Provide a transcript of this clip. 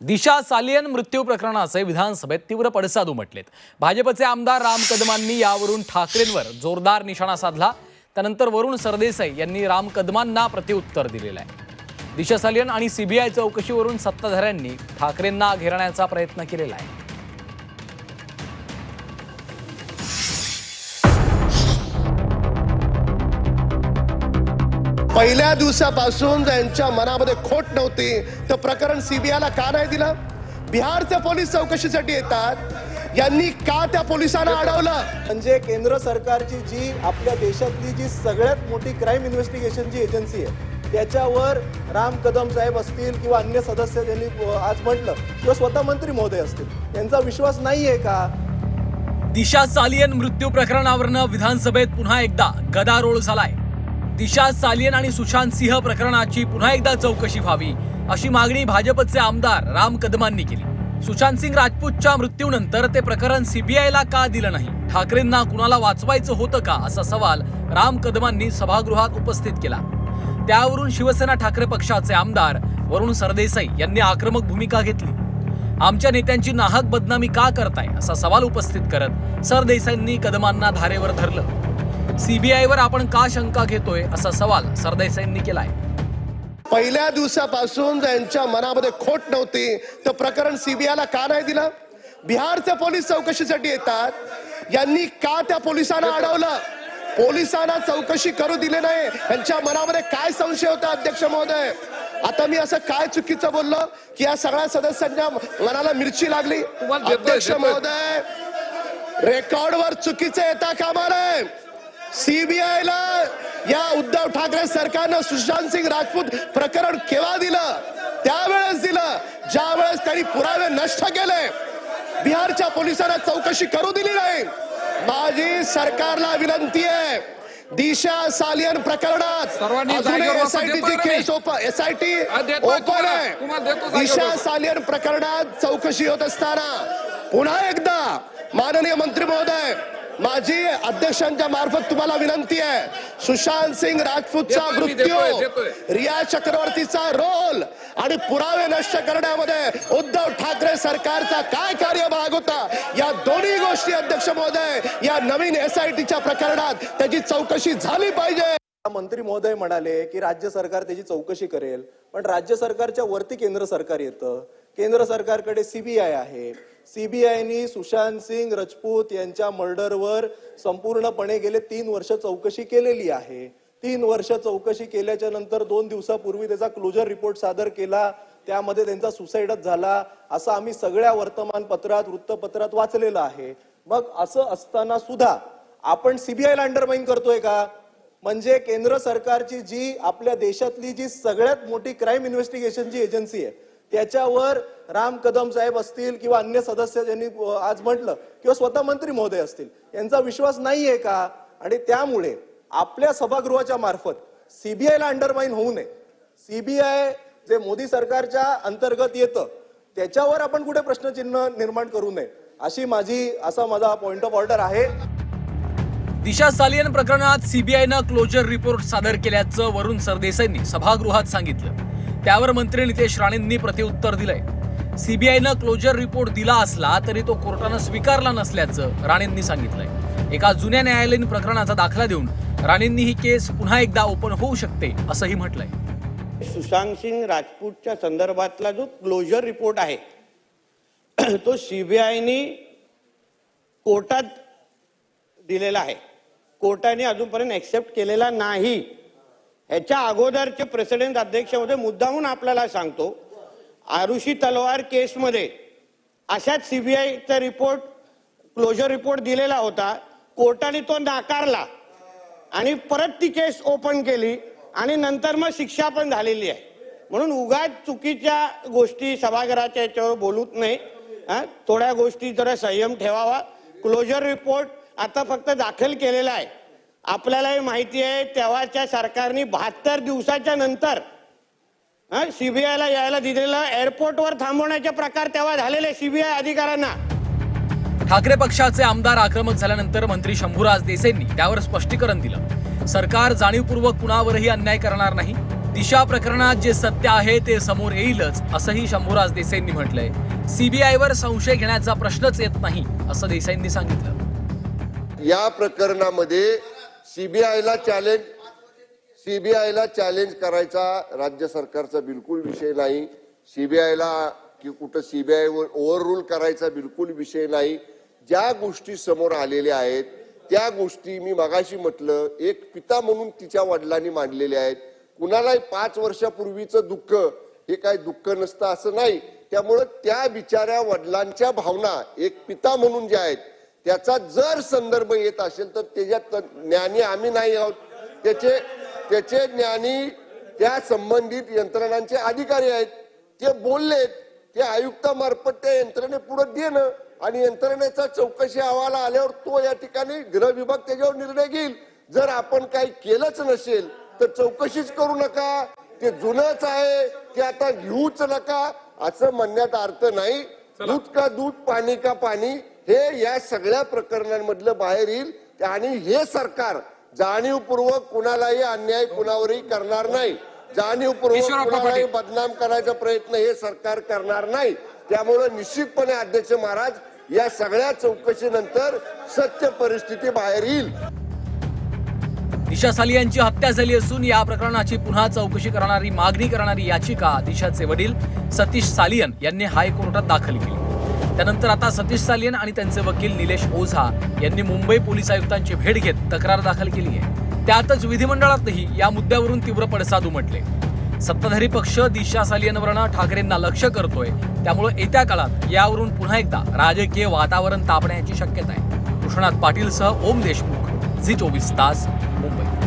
दिशा सालियन मृत्यू प्रकरणाचे विधानसभेत तीव्र पडसाद उमटलेत. भाजपचे आमदार राम कदमांनी यावरून ठाकरेंवर जोरदार निशाणा साधला. त्यानंतर वरुण सरदेसाई यांनी राम कदमांना प्रतिउत्तर दिलेलं आहे. दिशा सालियन आणि सीबीआय चौकशीवरून सत्ताधाऱ्यांनी ठाकरेंना घेरण्याचा प्रयत्न केलेला आहे. पहिल्या दिवसापासून ज्यांच्या मनामध्ये खोट नव्हती तर प्रकरण सीबीआयला का नाही दिलं? बिहारचे पोलीस चौकशीसाठी येतात. यांनी का त्या पोलिसांना अडवलं? म्हणजे केंद्र सरकारची जी आपल्या देशातली जी सगळ्यात मोठी क्राईम इन्व्हेस्टिगेशनची एजन्सी आहे त्याच्यावर राम कदम साहेब असतील किंवा अन्य सदस्य ज्यांनी अ, आज म्हटलं किंवा स्वतः मंत्री महोदय असतील त्यांचा विश्वास नाहीये का? दिशा सालियन मृत्यू प्रकरणावरनं विधानसभेत पुन्हा एकदा गदारोळ झालाय. दिशा सालियन आणि सुशांत सिंह प्रकरणाची पुन्हा एकदा चौकशी व्हावी अशी मागणी भाजपचे आमदार राम कदमांनी केली. सुशांत सिंग राजपूतच्या मृत्यूनंतर ते प्रकरण सीबीआयला का दिलं नाही? ठाकरेंना कुणाला वाचवायचं होतं का? असा सवाल राम कदमांनी सभागृहात उपस्थित केला. त्यावरून शिवसेना ठाकरे पक्षाचे आमदार वरुण सरदेसाई यांनी आक्रमक भूमिका घेतली. आमच्या नेत्यांची नाहक बदनामी का करताय? असा सवाल उपस्थित करत सरदेसाईंनी कदमांना धारेवर धरलं. सीबीआयवर आपण का शंका घेतोय असा सवाल सरदेसाईंनी केलाय. पहिल्या दिवसापासून ज्यांच्या मनामध्ये खोट नव्हती तर प्रकरण सीबीआयला का नाही दिलं? बिहारचे पोलीस चौकशीसाठी येतात. यांनी का त्या पोलिसांना अडवलं? पोलिसांना चौकशी करू दिली नाही. यांच्या मनामध्ये काय संशय होता अध्यक्ष महोदय? आता मी असं काय चुकीचं बोललो की या सगळ्या सदस्यांच्या मनाला मिरची लागली? अध्यक्ष महोदय रेकॉर्डवर चुकीचे येता कामा नये सीबीआयला या उद्धव ठाकरे सरकारनं सुशांत सिंग राजपूत प्रकरण केव्हा दिलं? त्यावेळेस दिलं. ज्या वेळेस त्यांनी पुरावे नष्ट केले. बिहारच्या पोलिसांना चौकशी करू दिली नाही. माझी सरकारला विनंती आहे. दिशा सालियन प्रकरणात केस एसआयटी ओपन आहे. दिशा. सालियन प्रकरणात चौकशी होत असताना पुन्हा एकदा माननीय मंत्री महोदय माझी अध्यक्षांच्या मार्फत तुम्हाला विनंती आहे. सुशांत सिंग राजपूतचा मृत्यू. रिया चक्रवर्तीचा रोल आणि पुरावे नष्ट करण्यामध्ये उद्धव ठाकरे सरकारचा काय कार्यभाग होता? या दोन्ही गोष्टी अध्यक्ष महोदय या नवीन एसआयटीच्या प्रकरणात त्याची चौकशी झाली पाहिजे. मंत्री महोदय म्हणाले की राज्य सरकार त्याची चौकशी करेल पण राज्य सरकारच्या वरती केंद्र सरकार येतं. केंद्र सरकारकडे सीबीआय आहे. सीबीआयनी सुशांत सिंग राजपूत यांच्या मर्डरवर संपूर्णपणे गेले तीन वर्ष चौकशी केलेली आहे. तीन वर्ष चौकशी केल्याच्यानंतर दोन दिवसापूर्वी त्याचा क्लोजर रिपोर्ट सादर केला. त्यामध्ये त्यांचा सुसाईडच झाला. असं आम्ही सगळ्या वर्तमानपत्रात वृत्तपत्रात वाचलेलं आहे. मग असं असताना सुद्धा आपण सीबीआयला अंडरमाइन करतोय का? म्हणजे केंद्र सरकारची जी आपल्या देशातली जी सगळ्यात मोठी क्राईम इन्व्हेस्टिगेशनची एजन्सी आहे त्याच्यावर राम कदम साहेब असतील किंवा अन्य सदस्य ज्यांनी आज म्हटलं किंवा स्वतः मंत्री महोदय असतील यांचा विश्वास नाहीये का? आणि त्यामुळे आपल्या सभागृहाच्या मार्फत सीबीआयला अंडरमाइन होऊ नये. सीबीआय जे मोदी सरकारच्या अंतर्गत येतं त्याच्यावर आपण कुठे प्रश्नचिन्ह निर्माण करू नये अशी माझी असा माझा पॉइंट ऑफ ऑर्डर आहे. दिशा सालियन प्रकरणात सीबीआयनं क्लोजर रिपोर्ट सादर केल्याचं वरुण सरदेसाईंनी सभागृहात सांगितलं. त्यावर मंत्री नितेश राणेंनी प्रतिउत्तर दिलंय. सीबीआयनं क्लोजर रिपोर्ट दिला असला तरी तो कोर्टानं स्वीकारला नसल्याचं राणेंनी सांगितलंय. एका जुन्या न्यायालयीन प्रकरणाचा दाखला देऊन राणेंनी ही केस पुन्हा एकदा ओपन होऊ शकते असंही म्हटलंय. सुशांत सिंग राजपूतच्या संदर्भातला जो क्लोजर रिपोर्ट आहे तो सीबीआयनी कोर्टात दिलेला आहे. कोर्टाने अजूनपर्यंत एक्सेप्ट केलेला नाही. ह्याच्या अगोदरचे प्रेसिडेंट अध्यक्ष होते मुद्दामून आपल्याला सांगतो आरुषी तलवार केसमध्ये अशाच सीबीआयचा रिपोर्ट क्लोजर रिपोर्ट दिलेला होता कोर्टाने तो नाकारला आणि परत ती केस ओपन केली आणि नंतर मग शिक्षा पण झालेली आहे. म्हणून उगाच चुकीच्या गोष्टी सभागृहाच्या याच्यावर बोलूत नाही. थोड्या गोष्टी जरा संयम ठेवावा. क्लोजर रिपोर्ट आता फक्त दाखल केलेला आहे. आपल्यालाही माहिती आहे तेव्हाच्या सरकारने बहात्तर दिवसाच्या नंतर सीबीआयला यायला दिलेलं एअरपोर्टवर थांबवण्याचे प्रकार तेव्हा झालेले सीबीआय अधिकाऱ्यांना. ठाकरे पक्षाचे आमदार आक्रमक झाल्यानंतर मंत्री शंभूराज देसाईंनी त्यावर स्पष्टीकरण दिलं. सरकार जाणीवपूर्वक कुणावरही अन्याय करणार नाही. दिशा प्रकरणात जे सत्य आहे ते समोर येईलच असंही शंभूराज देसाईंनी म्हटलंय. सीबीआयवर संशय घेण्याचा प्रश्नच येत नाही असं देसाईंनी सांगितलं. या प्रकरणामध्ये सीबीआयला चॅलेंज सीबीआयला चॅलेंज करायचा राज्य सरकारचा बिलकुल विषय नाही. सीबीआयला की कुठं सीबीआयवर ओव्हर रूल करायचा बिलकुल विषय नाही. ज्या गोष्टी समोर आलेल्या आहेत त्या गोष्टी मी मगाशी म्हटलं एक पिता म्हणून तिच्या वडिलांनी मांडलेल्या आहेत. कुणालाही पाच वर्षापूर्वीचं दुःख हे काय दुःख नसतं असं नाही. त्यामुळं त्या बिचाऱ्या वडिलांच्या भावना एक पिता म्हणून ज्या आहेत त्याचा जर संदर्भ येत असेल तर त्याच्यात ज्ञानी आम्ही नाही आहोत. त्याचे त्याचे ज्ञानी त्या संबंधित यंत्रणांचे अधिकारी आहेत. ते बोललेत ते आयुक्तामार्फत त्या यंत्रणे पुढे देणं आणि यंत्रणेचा चौकशी अहवाल आल्यावर तो या ठिकाणी गृह विभाग त्याच्यावर निर्णय घेईल. जर आपण काही केलंच नसेल तर चौकशीच करू नका. ते जुनच आहे ते आता घेऊच नका. असं म्हणण्यात अर्थ नाही. दूध का दूध पाणी का पाणी हे या सगळ्या प्रकरणांमधलं बाहेर येईल. आणि हे सरकार जाणीवपूर्वक कुणालाही अन्याय कुणावरही करणार नाही. जाणीवपूर्वक कुणालाही. बदनाम करायचा प्रयत्न हे सरकार करणार नाही. त्यामुळे निश्चितपणे अध्यक्ष महाराज या सगळ्या चौकशीनंतर सत्य परिस्थिती बाहेर येईल. दिशा सालियांची हत्या झाली असून या प्रकरणाची पुन्हा चौकशी करणारी मागणी करणारी याचिका दिशाचे वडील सतीश सालियन यांनी हायकोर्टात दाखल केली. त्यानंतर आता सतीश सालियन आणि त्यांचे वकील निलेश ओझा यांनी मुंबई पोलीस आयुक्तांची भेट घेत तक्रार दाखल केली आहे. त्यातच विधिमंडळातही या मुद्द्यावरून तीव्र पडसाद उमटले. सत्ताधारी पक्ष दिशा सालियनवरनं ठाकरेंना लक्ष्य करतोय. त्यामुळे येत्या काळात यावरून पुन्हा एकदा राजकीय वातावरण तापण्याची शक्यता आहे. कृष्णात पाटीलसह ओम देशमुख. झी चोवीस तास मुंबई.